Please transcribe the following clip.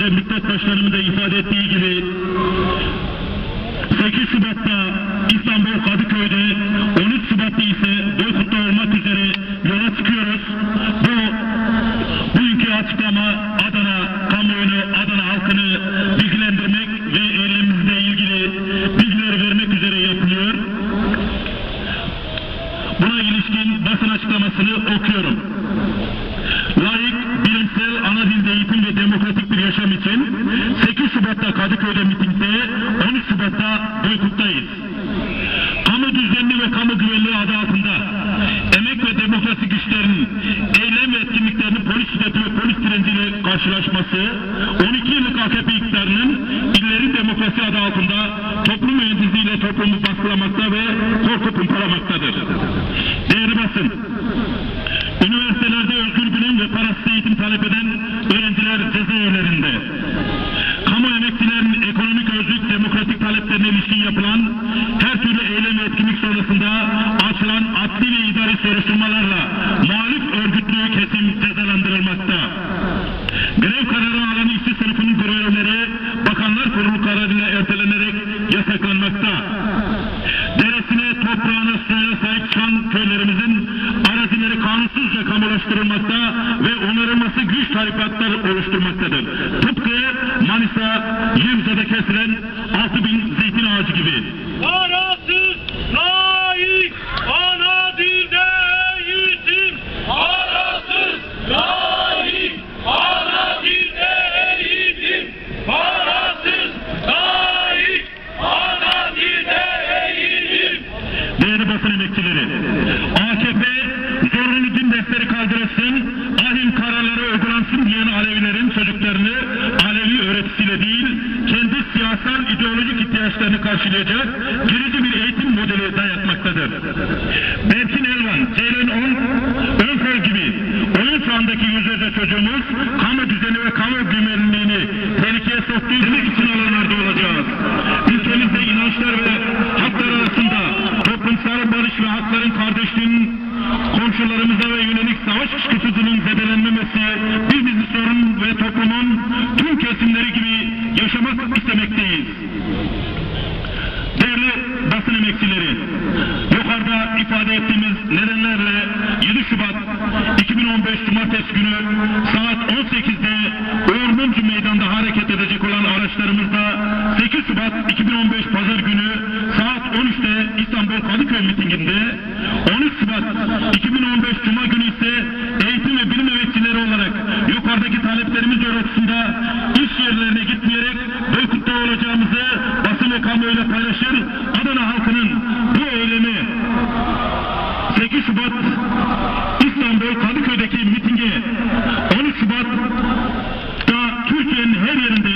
önce Müddet Başkanımın da ifade ettiği gibi 8 Şubat'ta İstanbul Kadıköy'de 13 Şubat'ta ise Boykut'ta olmak üzere yola çıkıyoruz. Bu bugünkü açıklama Adana kamuoyunu, Adana halkını bilgilendirmek ve eylemimizle ilgili bilgiler vermek üzere yapılıyor. Buna ilişkin basın açıklamasını okuyorum. Şubat'ta Kadıköy'de mitingde, 13 Şubat'ta boykottayız. Kamu düzenli ve kamu güvenliği adı altında emek ve demokrasi güçlerinin eylem ve etkinliklerini polis şiddeti ve polis direnciyle karşılaşması, 12 yıllık AKP iktidarının illerin demokrasi adı altında toplum mühendisliğiyle toplumu baskılamakta ve korku pımpalamaktadır. Değerli basın, Üniversitelerde özgür bilim ve parasız eğitim talep eden öğrenciler cezaevlerinde. Yapılan her türlü eylem ve etkinlik sonrasında açılan adli ve idari soruşturmalarla muhalif örgütlü kesim cezalandırılmakta. Grev kararı alan işçi sınıfının görevleri Bakanlar Kurulu kararıyla ertelenerek yasaklanmakta. Deresine, toprağına, suyuna sahip çıkan köylerimizin arazileri kanunsuzca kamulaştırılmakta ve onarılması güç tarikatlar oluşturmaktadır. Tıpkı Manisa, Yemza'da kesilen 6000 zeytin ağacı gibi. Parasız, layık, ana dilde eğitim. Parasız, layık, ana dilde eğitim. Parasız, layık, ana dilde eğitim. Değerli basın emekçileri, ihtiyaçlarını karşılayacak gerici bir eğitim modeli dayatmaktadır. Berkin Elvan, Ceylan On, Önfer gibi oyun çağındaki yüzlerce çocuğumuz kamu düzeni ve kamu güvenliğini tehlikeye soktuğu demek için alanlarda olacağız. Ülkemizde inançlar ve haklar arasında toplumsal barış ve hakların kardeşliğinin komşularımıza ve yönelik savaş kışkırtıcının zedelenmemesi bir dizi sorun ve toplumun tüm kesimleri gibi yaşamak istemekteyiz. Emekçileri, yukarıda ifade ettiğimiz nedenlerle 7 Şubat 2015 Cumartesi günü saat 18'de Uğur Mumcu Meydan'da hareket edecek olan araçlarımızda 8 Şubat 2015 Pazar günü saat 13'te İstanbul Kadıköy mitinginde 13 Şubat 2015 Cuma günü ise eğitim ve bilim emekçileri olarak yukarıdaki taleplerimiz doğrultusunda Hayır, Adana halkının bu eylemi 8 Şubat İstanbul Kadıköy'deki mitingi 13 Şubat'ta Türkiye'nin her yerinde